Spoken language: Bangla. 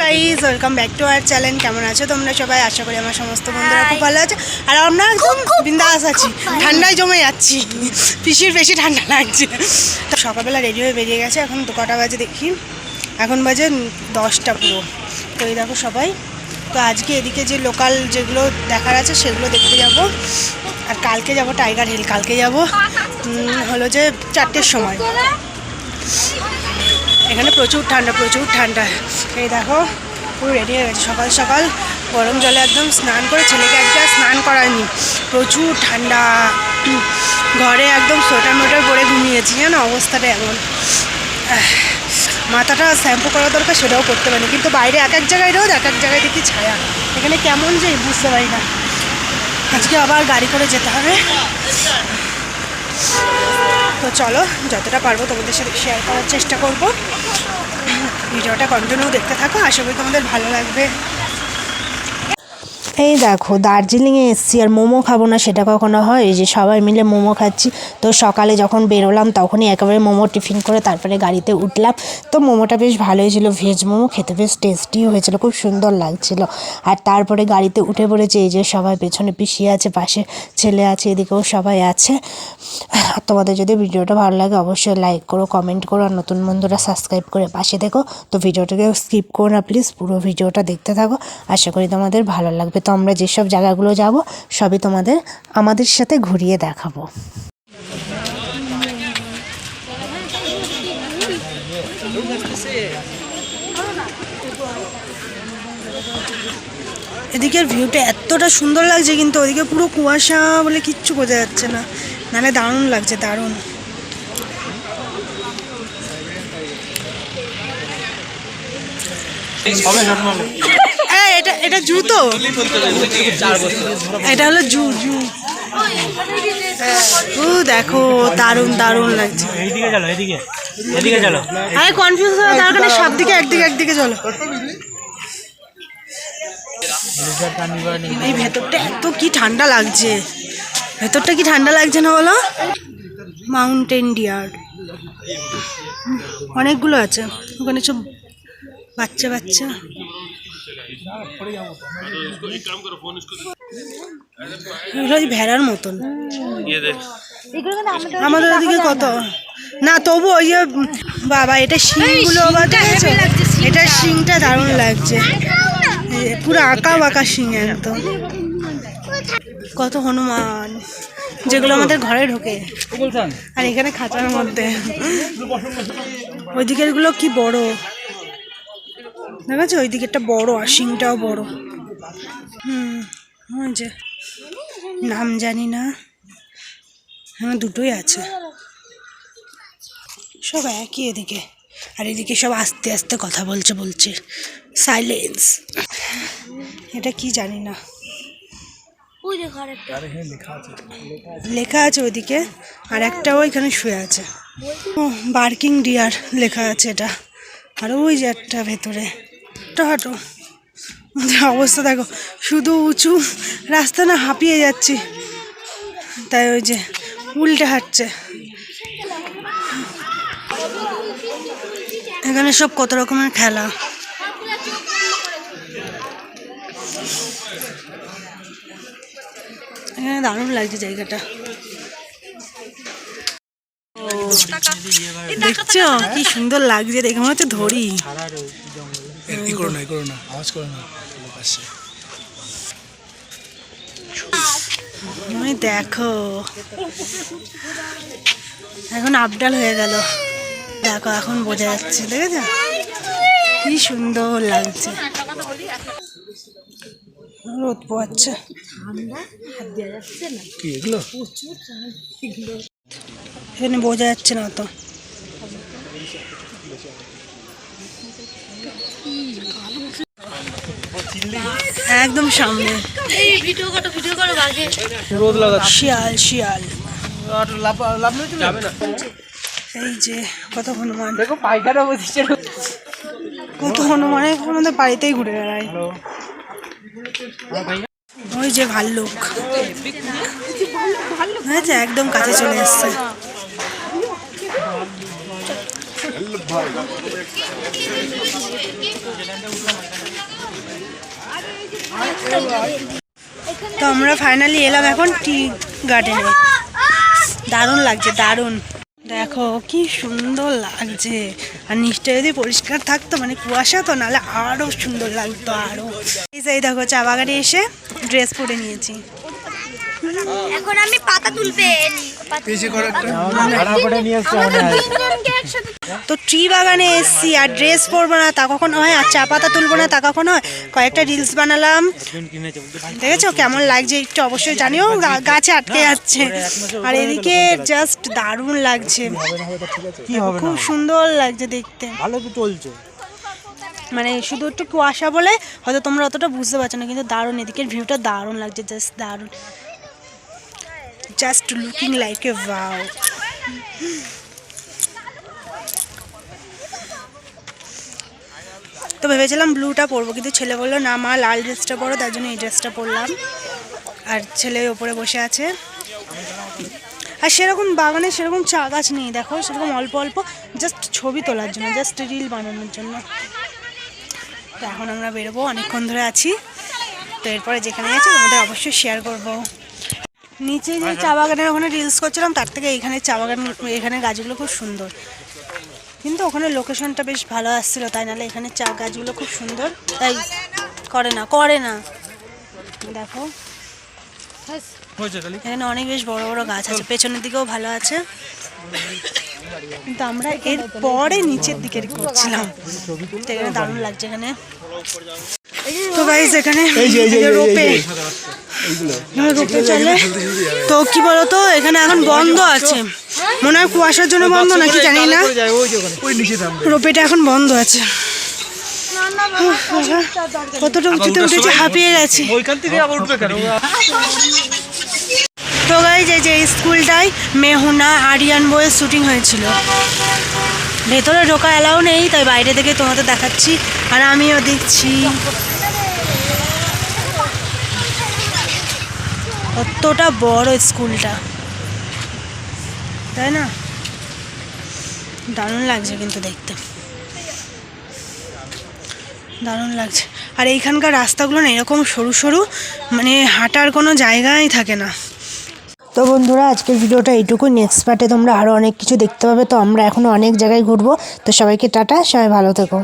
Guys welcome back to our channel কেমন আছো তোমরা সবাই? আশা করি আমার সমস্ত বন্ধুরা খুব ভালো আছে। আর আমরা একদম বিন্দাস আছি। ঠান্ডায় জমে যাচ্ছি। পিসির বেশি ঠান্ডা লাগছে। তো সকালবেলা রেডি হয়ে বেরিয়ে গেছে। এখন কটা বাজে দেখি। এখন বাজে দশটা পুরো। তো এই দেখো সবাই। তো আজকে এদিকে যে লোকাল যেগুলো দেখার আছে সেগুলো দেখতে যাব। আর কালকে যাব টাইগার হিল কালকে যাব হলো যে চারটের সময়। এখানে প্রচুর ঠান্ডা প্রচুর ঠান্ডা। এই দেখো, পুরো রেডি হয়ে গেছে সকাল সকাল। গরম জলে একদম স্নান করে ছেলেকে একবার স্নান করায়নি। প্রচুর ঠান্ডা। ঘরে একদম সোয়েটার মোটার পরে ঘুমিয়েছি, জানো? অবস্থাটা এমন। মাথাটা শ্যাম্পু করা দরকার সেটাও করতে পারিনি। কিন্তু বাইরে এক এক জায়গায় রোদ, এক এক জায়গায় দেখি ছায়া। এখানে কেমন যে, বুঝতে পারি না। আজকে আবার গাড়ি করে যেতে হবে। তো চলো, যতটা পারব তোমাদের সাথে শেয়ার করার চেষ্টা করব। ভিডিওটা কন্টিনিউ দেখতে থাকো, আশা করি তোমাদের ভালো লাগবে। এই দেখো, দার্জিলিংয়ে এসছি আর মোমো খাব না, সেটা কখনো হয়? এই যে সবাই মিলে মোমো খাচ্ছি। তো সকালে যখন বেরোলাম, তখনই একেবারে মোমো টিফিন করে তারপরে গাড়িতে উঠলাম। তো মোমোটা বেশ ভালোই ছিল ভেজ মোমো খেতে বেশ টেস্টিও হয়েছিল, খুব সুন্দর লাগছিল। আর তারপরে গাড়িতে উঠে পড়েছে, এই যে সবাই পেছনে পিছিয়ে আছে, পাশে ছেলে আছে, এদিকেও সবাই আছে। আর তোমাদের যদি ভিডিওটা ভালো লাগে, অবশ্যই লাইক করো কমেন্ট করো, আর নতুন বন্ধুরা সাবস্ক্রাইব করে পাশে দেখো। তো ভিডিওটাকে স্কিপ করো না প্লিজ পুরো ভিডিওটা দেখতে থাকো। আশা করি তোমাদের ভালো লাগবে। তো আমরা যেসব জায়গাগুলো যাব, সবই তোমাদের, আমাদের সাথে ঘুরিয়ে দেখাবো। এদিকের ভিউটা এতটা সুন্দর লাগছে কিন্তু, ওদিকে পুরো কুয়াশা বলে কিচ্ছু বোঝা যাচ্ছে না। নাহলে দারুণ লাগছে দারুণ। এটা এটা জু তো এটা হলো জু জু। ও দেখো দারুণ দারুণ লাগছে। এইদিকে চলো এদিকে এদিকে চলো। আরে কনফিউজ হওয়ার দরকার নেই সব দিকে একদিকে একদিকে চলো। এই ভেতরটা এত কি ঠান্ডা লাগছে। ভেতরটা কি ঠান্ডা লাগছে না বলো? মাউন্টেন ডিয়ার অনেকগুলো আছে। ওখানে সব বাচ্চা বাচ্চা। ভেড়ার মতন। আমাদের ওদিকে কত? না তবু ওই যে বাবা এটা শিংগুলো এটা শিংটা দারুণ লাগছে। পুরো আঁকা বাঁকা শিং একদম। কত হনুমান, যেগুলো আমাদের ঘরে ঢোকে। আর এখানে খাঁচার মধ্যে। ওই দিকেরগুলো কি বড়? দেখেছ? ওই দিকেরটা বড়, আর শিংটাও বড়। হুম যে, নাম জানি না। হ্যাঁ দুটোই আছে। সব একই এদিকে। আর এদিকে সব আস্তে আস্তে কথা বলছে বলছে। সাইলেন্স এটা কি জানি না। লেখা আছে। ওইদিকে আর একটাও এখানে শুয়ে আছে। ও বার্কিং ডিয়ার লেখা আছে এটা। আর ওই যে একটা ভেতরে। হাঁটো। অবস্থা দেখো শুধু উঁচু রাস্তা না হাঁপিয়ে যাচ্ছি। তাই ওই যে উল্টে হাঁটছে। এখানে সব কত রকমের খেলা। এখানে দারুণ লাগছে জায়গাটা। দেখছ? কি সুন্দর লাগছে দেখে মনে হচ্ছে ধরি। করো না করো না আওয়াজ করো না। লোক আসছে ওই দেখো। এখন আপডাল হয়ে গেল। দেখো এখন বোঝা যাচ্ছে দেখেছ? কি সুন্দর লাগছে। রোদ পোয়াচ্ছে কি এগুলো? এখানে বোঝা যাচ্ছে না তো। একদম সামনে। শিয়াল শিয়াল। লাভ লাভ নিতে যাবে না। এই যে কত হনুমান। দেখো পায়খানা বসেছে। কত হনুমানে আমাদের বাড়িতেই ঘুরে বেড়ায়। ওই যে ভাল্লুক। হয়েছে একদম কাছে চলে এসছে। তো আমরা ফাইনালি এলাম এখন টি গার্ডেনে দারুণ লাগছে, দারুণ। দেখো, কি সুন্দর লাগছে। আর নিচটা যদি পরিষ্কার থাকতো মানে কুয়াশা তো, নাহলে আরও সুন্দর লাগতো আরও। এই যে, এই দেখো, চা বাগানে এসে ড্রেস পরে নিয়েছি। এখন আমি পাতা একটা। তো ট্রি বাগানে এসছি আর ড্রেস পরবো না তা কখন হয়? আর চা পাতা তুলবো না তা কখন হয়? কয়েকটা রিলস বানালাম। দেখেছ কেমন লাগছে? একটু অবশ্যই জানিও গাছে আটকে যাচ্ছে। আর এদিকে জাস্ট দারুণ লাগছে। খুব সুন্দর লাগছে দেখতে। ভালো তো চলছে। মানে শুধু একটু কুয়াশা বলে হয়তো তোমরা অতটা বুঝতে পারছ না, কিন্তু দারুণ, এদিকের ভিউটা দারুণ লাগছে জাস্ট দারুণ। Just looking like a wow তো ভেবেছিলাম ব্লুটা পরবো, কিন্তু ছেলে বলল, না মা, লাল ড্রেসটা পরো, তার জন্য এই ড্রেসটা পরলাম। আর ছেলে ওপরে বসে আছে। আর সেরকম বাগানে সেরকম চা গাছ নেই, দেখো, সেরকম অল্প অল্প জাস্ট ছবি তোলার জন্য জাস্ট রিল বানানোর জন্য। তো এখন আমরা বেরোবো অনেকক্ষণ ধরে আছি। তো এরপরে যেখানে আছে তোমাদের অবশ্যই শেয়ার করব। নিচে যে চা বাগানের ওখানে রিলস করছিলাম তার থেকে এখানে চা বাগান এখানে গাছগুলো খুব সুন্দর। কিন্তু ওখানে লোকেশনটা বেশ ভালো আসছিল তাই নাহলে এখানে চা গাছগুলো খুব সুন্দর। তাই করে না করে না। দেখো। এখানে অনেক বেশ বড় বড় গাছ আছে পেছনের দিকেও ভালো আছে। কিন্তু আমরা এর পরে নিচের দিকে করছিলাম। তো এখানে দারুণ লাগছে এখানে। তো গাইজ এখানে রোপে। রোপে চলে। তো কি বলতো এখানে এখন বন্ধ আছে। মনে হয় কুয়াশার জন্য বন্ধ নাকি জানি না। ওই নিচে রোপেটা এখন বন্ধ আছে। কতটা উঁচুতে উঠেছে হাঁপিয়ে গেছি। ওইখান থেকে আবার উঠবে কেন? তো যে এই স্কুলটায় মেহুনা, আরিয়ান বইয়ের শুটিং হয়েছিল। ভেতরে ঢোকা অ্যালাউ নেই, তাই বাইরে থেকে তোমাদের দেখাচ্ছি। আর আমিও দেখছি। কতটা বড় স্কুলটা। তাই না? দারুণ লাগছে কিন্তু দেখতে। দারুণ লাগছে। আর এইখানকার রাস্তাগুলো না এরকম সরু সরু মানে হাঁটার কোনো জায়গাই থাকে না। তো বন্ধুরা, আজকের ভিডিওটা এইটুকু নেক্সট পার্টে তোমরা আরও অনেক কিছু দেখতে পাবে। তো আমরা এখনও অনেক জায়গায় ঘুরবো। তো সবাইকে টাটা, সবাই ভালো থেকো।